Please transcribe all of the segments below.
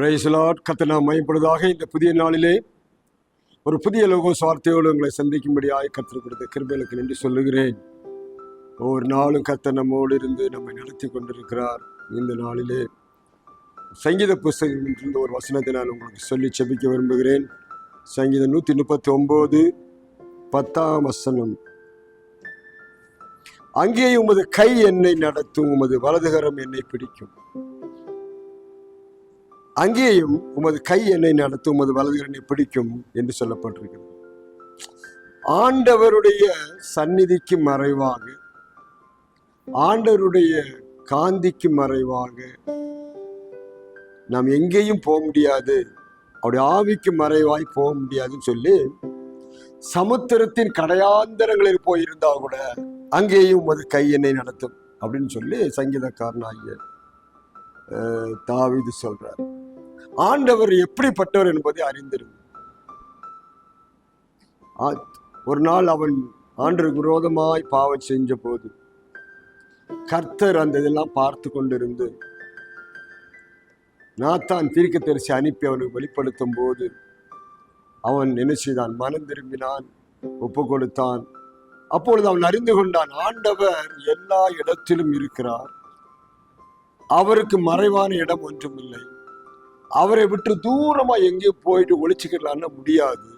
ரேசலாட் கத்த நாம் இந்த புதிய நாளிலே ஒரு புதிய லோகோ வார்த்தையோடு உங்களை சந்திக்கும்படியாக கற்றுக் கொடுத்த கிருபைகளுக்கு நன்றி சொல்லுகிறேன். ஒவ்வொரு நாளும் கத்த நம்மோடு இருந்து நம்மை நடத்தி கொண்டிருக்கிறார் இந்த நாளிலே. சங்கீத புஸ்தகத்திலிருந்து ஒரு வசனத்தை நான் உங்களுக்கு சொல்லி செபிக்க விரும்புகிறேன். சங்கீதம் நூற்றி முப்பத்தி ஒம்பது பத்தாம் வசனம். அங்கே உமது கை என்னை நடத்தும் உமது வலதுகரம் என்னை பிடிக்கும். அங்கேயும் உமது கை என்னை நடத்தும் உமது வலது என்னை பிடிக்கும் என்று சொல்லப்பட்டிருக்கிறது. ஆண்டவருடைய சந்நிதிக்கு மறைவாக ஆண்டவருடைய காந்திக்கு மறைவாக நாம் எங்கேயும் போக முடியாது. அவருடைய ஆவிக்கு மறைவாய் போக முடியாதுன்னு சொல்லி சமுத்திரத்தின் கடையாந்தரங்களில் போயிருந்தா கூட அங்கேயும் உமது கை என்னை நடத்தும் அப்படின்னு சொல்லி சங்கீதக்காரனாகிய அஹ், தாவிது சொல்றார். ஆண்டவர் எப்படிப்பட்டவர் என்பதை அறிந்திருக்கும். ஒரு நாள் அவன் ஆண்டருக்கு விரோதமாய் பாவம் செஞ்ச போது கர்த்தர் அந்த இதெல்லாம் பார்த்து கொண்டிருந்து நாத்தான் தீர்க்க தரிசி அனுப்பி அவனுக்கு வெளிப்படுத்தும் போது அவன் என்ன செய்தான்? மனம் திரும்பினான் ஒப்பு கொடுத்தான். அப்பொழுது அவன் அறிந்து கொண்டான் ஆண்டவர் எல்லா இடத்திலும் இருக்கிறார். அவருக்கு மறைவான இடம் ஒன்றும் இல்லை அவரை விட்டு தூரமா எங்கேயோ போயிட்டு ஒழிச்சுக்கலான்னு முடியாது.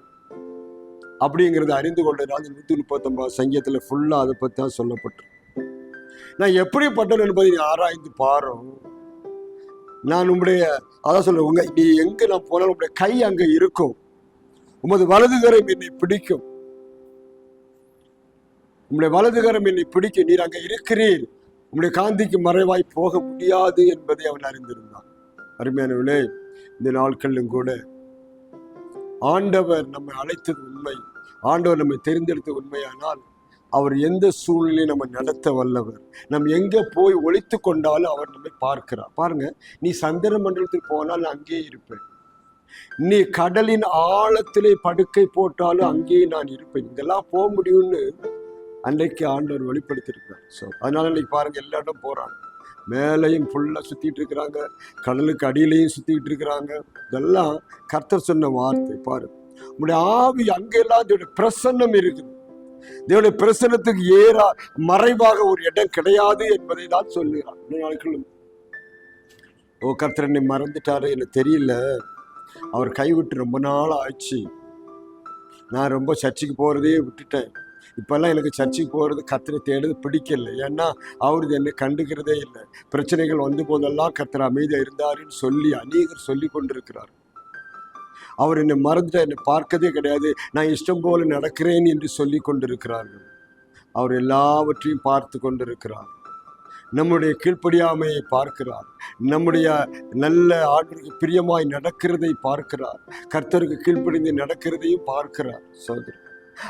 அப்படிங்கிறத அறிந்து கொண்டதால் நூத்தி முப்பத்தொன்பது சங்கீதத்துல ஃபுல்லா அதை பத்தி தான் சொல்லப்பட்டிருக்கு. நான் எப்படிப்பட்டவன் என்பதை நீ ஆராய்ந்து பாரும். நான் உங்களுடைய அதான் சொல்ல உங்க நீ எங்க நான் போனாலும் உங்களுடைய கை அங்க இருக்கும். உமது வலதுகரம் என்னை பிடிக்கும். உங்களுடைய வலதுகரம் என்னை பிடிக்கும். நீர் அங்க இருக்கிறீர். உங்களுடைய காந்திக்கு மறைவாய் போக முடியாது என்பதை அவன் அறிந்திருந்தான். அருமையானவர்களே இந்த நாட்களிலும் கூட. ஆண்டவர் நம்மை அழைத்தது உண்மை. ஆண்டவர் நம்மை தெரிந்தெடுத்த உண்மையானால் அவர் எந்த சூழ்நிலையும் நம்ம நடத்த வல்லவர். நம்ம எங்கே போய் ஒழித்து கொண்டாலும் அவர் நம்மை பார்க்கிறார். பாருங்க நீ சந்திர மண்டலத்தில் போனால் நான் அங்கேயே இருப்பேன். நீ கடலின் ஆழத்திலே படுக்கை போட்டாலும் அங்கேயே நான் இருப்பேன். இதெல்லாம் போக முடியும்னு அன்றைக்கு ஆண்டவர் வெளிப்படுத்தியிருக்கிறார். ஸோ அதனால இன்னைக்கு பாருங்க எல்லா இடம் போறாங்க. மேலையும் ஃபுல்லாக சுற்றிட்டு இருக்கிறாங்க. கடலுக்கு அடியிலையும் சுற்றிக்கிட்டு இருக்கிறாங்க. இதெல்லாம் கர்த்தர் சொன்ன வார்த்தை பாரு. உங்களுடைய ஆவி அங்கெல்லாம் தேவனுடைய பிரசன்னம் இருக்குது. தேவனுடைய பிரசன்னத்துக்கு ஏறா மறைவாக ஒரு இடம் கிடையாது என்பதை தான் சொல்லுகிறார். நாட்களும் ஓ கர்த்தர் என்னை மறந்துட்டாரு எனக்கு தெரியல. அவர் கைவிட்டு ரொம்ப நாள் ஆச்சு. நான் ரொம்ப சர்ச்சுக்கு போகிறதே விட்டுட்டேன். இப்போல்லாம் எனக்கு சர்ச்சுக்கு போகிறது கர்த்தரை தேடுறது பிடிக்கல. ஏன்னா அவர் என்னை கண்டுக்கிறதே இல்லை. பிரச்சனைகள் வந்து போதெல்லாம் கத்தர் அமைதியாக இருந்தாருன்னு சொல்லி அநேகர் சொல்லி கொண்டிருக்கிறார். அவர் என்னை மறந்துட்டு என்னை பார்க்கதே கிடையாது. நான் இஷ்டம் போல நடக்கிறேன் என்று சொல்லி கொண்டிருக்கிறார்கள். அவர் எல்லாவற்றையும் பார்த்து கொண்டிருக்கிறார். நம்முடைய கீழ்ப்படியாமையை பார்க்கிறார். நம்முடைய நல்ல ஆண்டுக்கு பிரியமாய் நடக்கிறதை பார்க்கிறார். கர்த்தருக்கு கீழ்ப்படிந்து நடக்கிறதையும் பார்க்கிறார். சோதரி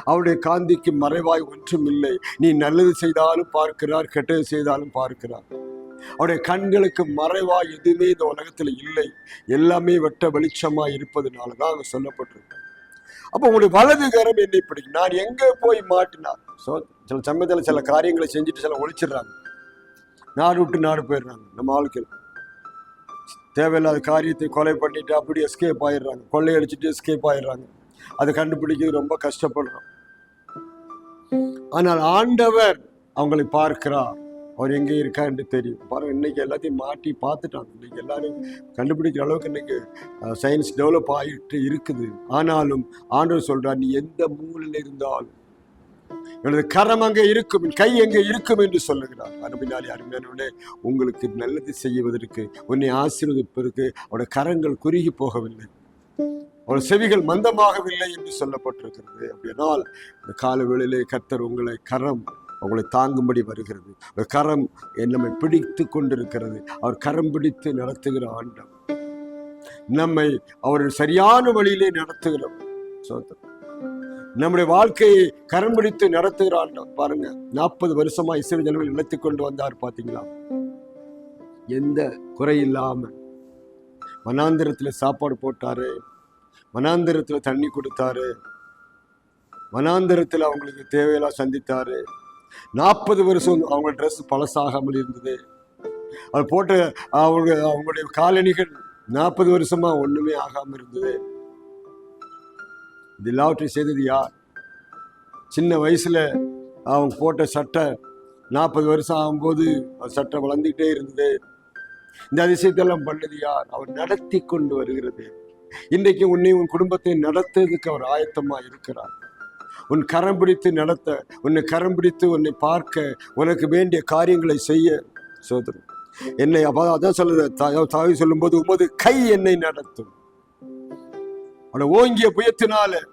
அவருடைய காந்திக்கு மறைவாய் ஒன்றும் இல்லை நீ நல்லது செய்தாலும் பார்க்கிறார் கெட்டது செய்தாலும் பார்க்கிறார். அவருடைய கண்களுக்கு மறைவாய் எதுவுமே இந்த உலகத்துல இல்லை. எல்லாமே வெட்ட வெளிச்சமா இருப்பதுனால தான் அங்க சொல்லப்பட்டிருக்கு. அப்போ உங்களுடைய வலது கரம் என்னை பிடிக்கும். நான் எங்கே போய் மாட்டினார் ஸோ சில சமயத்தில் சில காரியங்களை செஞ்சுட்டு சில ஒழிச்சிடுறாங்க. நாடு விட்டு நாடு போயிடுறாங்க நம்ம வாழ்க்கையில் தேவையில்லாத காரியத்தை கொலை பண்ணிட்டு அப்படி எஸ்கேப் ஆயிடுறாங்க. கொள்ளையடிச்சிட்டு எஸ்கேப் ஆயிடுறாங்க. அதை கண்டுபிடிக்கிறது ரொம்ப கஷ்டப்படுறோம். ஆனால் ஆண்டவர் அவங்களை பார்க்கிறார். அவர் எங்கே இருக்கா என்று தெரியும். பாருங்கள் இன்னைக்கு எல்லாத்தையும் மாட்டி பார்த்துட்டாங்க. இன்னைக்கு எல்லாரும் கண்டுபிடிக்கிற அளவுக்கு இன்னைக்கு சயின்ஸ் டெவலப் ஆகிட்டு இருக்குது. ஆனாலும் ஆண்டவர் சொல்கிறார் நீ எந்த மூலையில் இருந்தாலும் எனது கரம் அங்கே இருக்கும் என் கை எங்கே இருக்கும் என்று சொல்லுகிறார். அருமையாலே அருமையானவனே உங்களுக்கு நல்லது செய்வதற்கு உன்னை ஆசீர்வதிப்பதற்கு அவருடைய கரங்கள் குறுகி போகவில்லை. அவருடைய செவிகள் மந்தமாகவில்லை என்று சொல்லப்பட்டிருக்கிறது. அப்படின்னால் இந்த கால வேளையிலே கர்த்தர் உங்களை கரம் உங்களை தாங்கும்படி வருகிறது. ஒரு கரம் நம்மை பிடித்து கொண்டிருக்கிறது. அவர் கரம் பிடித்து நடத்துகிற ஆண்டம் நம்மை அவர் சரியான வழியிலே நடத்துகிறோம் சோத்திரம் நம்முடைய வாழ்க்கையை கரம் பிடித்து நடத்துகிற ஆண்டம் பாருங்க நாற்பது வருஷமா இசை ஜனங்கள் நடத்தி கொண்டு வந்தார் பாத்தீங்களா? எந்த குறை இல்லாம வனாந்திரத்துல சாப்பாடு போட்டாரு. வனாந்திரத்துல தண்ணி கொடுத்தாரு. வனாந்திரத்துல அவங்களுக்கு தேவையெல்லாம் சந்தித்தாரு. நாற்பது வருஷம் அவங்க ட்ரெஸ் பழசாகாமல் இருந்தது. அது போட்ட அவங்க அவங்களுடைய காலணிகள் நாற்பது வருஷமா ஒண்ணுமே ஆகாம இருந்தது. இது எல்லாவற்றையும் செய்தது யார்? சின்ன வயசுல அவங்க போட்ட சட்டை நாற்பது வருஷம் ஆகும்போது சட்டை வளர்ந்துக்கிட்டே இருந்தது. இந்த அதிசயத்தெல்லாம் பண்ணது யார்? அவர் நடத்தி கொண்டு வருகிறது. இன்றைக்கு உன்னை உன் குடும்பத்தை நடத்துறதுக்கு அவர் ஆயத்தமா இருக்கிறார். உன் கரம் பிடித்து நடத்த உன்னை கரம் பிடித்து உன்னை பார்க்க உனக்கு வேண்டிய காரியங்களை செய்ய சோதரம் என்னை அப்ப அதான் சொல்லுது தா- தாவி சொல்லும்போது உமது கை என்னை நடத்தும். அவனை ஓங்கிய புயத்தினால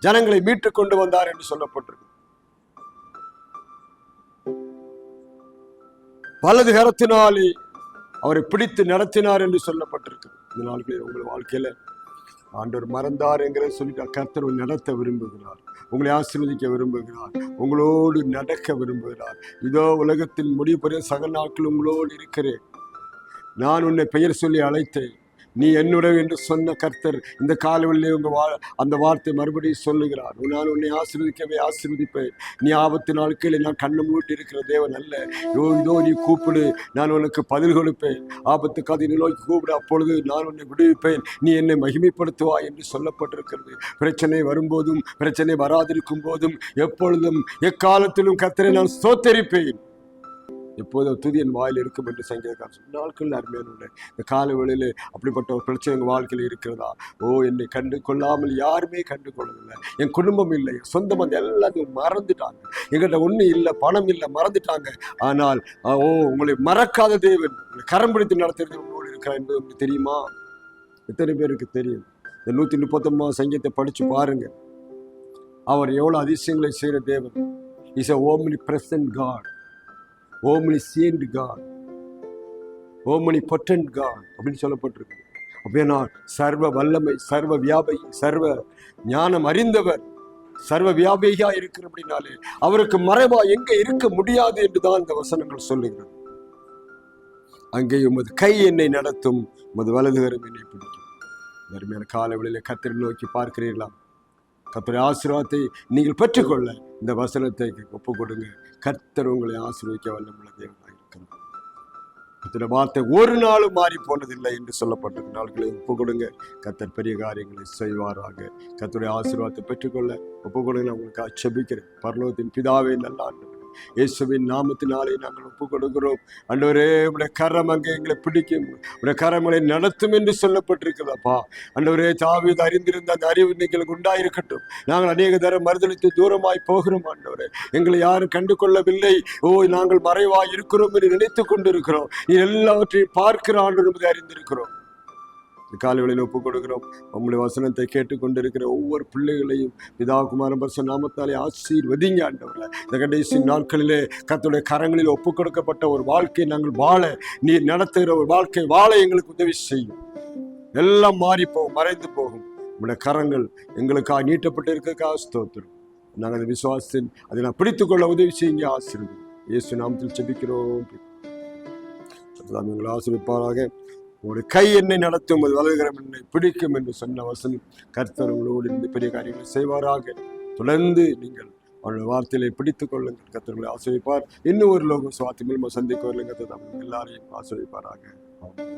ஜனங்களை மீட்டுக் கொண்டு வந்தார் என்று சொல்லப்பட்டிருக்கு. வலது கரத்தினாலே அவரை பிடித்து நடத்தினார் என்று சொல்லப்பட்டிருக்கு. இந்த நாட்களில் உங்கள் வாழ்க்கையில் ஆண்டவர் மறந்தார் என்கிறத சொல்லிட்டு கர்த்தர் நடத்த விரும்புகிறார். உங்களை ஆசீர்வதிக்க விரும்புகிறார். உங்களோடு நடக்க விரும்புகிறார். இதோ உலகத்தின் முடிவு பெரிய நாட்கள் உங்களோடு இருக்கிறேன். நான் உன்னை பெயர் சொல்லி அழைத்தேன். நீ என்னுடைய என்று சொன்ன கர்த்தர் இந்த காலவெளியிலே உங்கள் வா அந்த வார்த்தை மறுபடியும் சொல்லுகிறார். நான் உன்னை ஆசிர்வதிக்கவே ஆசிர்வதிப்பேன். நீ ஆபத்து நாட்களில் நான் கண்ணு மூட்டி இருக்கிற தேவன் அல்ல. இதோ நீ கூப்பிடு. நான் உனக்கு பதில் கொடுப்பேன். ஆபத்து கதை நோக்கி கூப்பிடு. அப்பொழுது நான் உன்னை விடுவிப்பேன். நீ என்னை மகிமைப்படுத்துவா என்று சொல்லப்பட்டிருக்கிறது. பிரச்சனை வரும்போதும் பிரச்சனை வராதிருக்கும் போதும் எப்பொழுதும் எக்காலத்திலும் கர்த்தரை நான் சோத்தரிப்பேன். எப்போதும் துதி என் வாயில் இருக்கும் என்று சங்கீதக்காரன் சொன்ன நாட்கள் அருமையான இந்த கால வேளையில அப்படிப்பட்ட ஒரு பிரச்சனை எங்கள் வாழ்க்கையில் இருக்கிறதா? ஓ என்னை கண்டு கொள்ளாமல் யாருமே கண்டு கொள்ளவில்லை. என் குடும்பம் இல்லை. என் சொந்த பந்தம் எல்லாத்தையும் மறந்துட்டாங்க. எங்கிட்ட ஒன்றும் இல்லை பணம் இல்லை மறந்துட்டாங்க. ஆனால் ஓ உங்களை மறக்காத தேவன் உங்களை கரம் பிடித்து நடத்துறது உங்களோடு இருக்கிறார் என்பது உங்களுக்கு தெரியுமா? எத்தனை பேருக்கு தெரியும்? இந்த நூற்றி முப்பத்தொன்பது சங்கீதத்தை படித்து பாருங்கள் அவர் எவ்வளோ அதிசயங்களை செய்கிற தேவன். Is a omnipresent God omniscient God omnipotent God அப்படின்னு சொல்லப்பட்டிருக்கு. அப்படின்னா சர்வ வல்லமை சர்வ வியாபை சர்வ ஞானம் அறிந்தவர் சர்வ வியாபியா அப்படின்னாலே அவருக்கு மறைவா எங்க இருக்க முடியாது என்றுதான் இந்த வசனங்கள் சொல்லுகிறது. அங்கே உமது கை என்னை நடத்தும் உமது வலதுகரம் என்னை பிடிக்கும். அருமையான காலவெளியில கத்திரி நோக்கி பார்க்கிறீர்களா? கத்திரை ஆசீர்வாதத்தை நீங்கள் பெற்றுக்கொள்ள இந்த வசனத்தை ஒப்பு கொடுங்க. கர்த்தர் உங்களை ஆசீர்வதிக்க வல்லமுள்ள தேவனாக இருக்கிறார். கர்த்தருடைய வார்த்தை ஒரு நாளும் மாறி போனதில்லை என்று சொல்லப்பட்டிருக்க நாட்களை ஒப்புக் கொடுங்க. கர்த்தர் பெரிய காரியங்களை செய்வாராக. கர்த்தருடைய ஆசீர்வாதத்தை பெற்றுக்கொள்ள ஒப்பு கொடுங்க. நான் உங்களுக்கு அச்சபிக்கிறேன் பரலோகத்தின் பிதாவே நல்ல இயேசுவின் நாமத்தினாலே நாங்கள் ஒப்பு கொடுக்கிறோம் அண்டவரே உடைய கரம் அங்கே எங்களை பிடிக்கும். உடைய கரங்களை நடத்தும் என்று சொல்லப்பட்டிருக்கிறதப்பா அண்டவரே தாவித அறிந்திருந்த அந்த அறிவு எங்களுக்கு உண்டாயிருக்கட்டும். நாங்கள் அநேக தரம் மறுதளித்து தூரமாய் போகிறோம் ஆண்டவரே. எங்களை யாரும் கண்டு கொள்ளவில்லை ஓ நாங்கள் மறைவாய் இருக்கிறோம் என்று நினைத்துக் கொண்டிருக்கிறோம். எல்லாவற்றையும் பார்க்கிற ஆண்டு என்பதை அறிந்திருக்கிறோம். காலைகளில் ஒப்புக் கொடுக்கிறோம். உங்களுடைய வசனத்தை கேட்டுக்கொண்டிருக்கிற ஒவ்வொரு பிள்ளைகளையும் பிதா குமாரன் பரிசு நாமத்தாலே ஆசீர்வதிங்க ஆண்டவர்களே இந்த கடைசி நாட்களிலே கத்துடைய கரங்களில் ஒப்புக் கொடுக்கப்பட்ட ஒரு வாழ்க்கையை நாங்கள் வாழ நீ நடத்துகிற ஒரு வாழ்க்கை வாழ எங்களுக்கு உதவி செய்யும். எல்லாம் மாறி போகும் மறைந்து போகும். உங்களுடைய கரங்கள் எங்களுக்காக நீட்டப்பட்டு இருக்கிறதுக்காக ஸ்தோத்திரம். நாங்கள் அந்த விசுவாசத்தின் அதை நான் பிடித்துக்கொள்ள உதவி செய்யுங்க ஆசிரியர் இயேசு நாமத்தில் செபிக்கிறோம். எங்களை ஆசீர்விப்பாராக உங்களுடைய கை என்னை நடத்தும் அது வளர்கிறம் என்னை பிடிக்கும் என்று சொன்ன வசனம் கர்த்தர் உங்களோடு இருந்து பெரிய காரியங்களை செய்வாராக. தொடர்ந்து நீங்கள் அவருடைய வார்த்தையிலே பிடித்துக் கொள்ளுங்கள். கர்த்தர்களை ஆசிரியப்பார் இன்னும் ஒரு லோகம் சுவாத்தி மூலமாக சந்திக்க வரல கர்த்தர் நம்ம எல்லாரையும் ஆசிரியப்பாராக ஆமென்.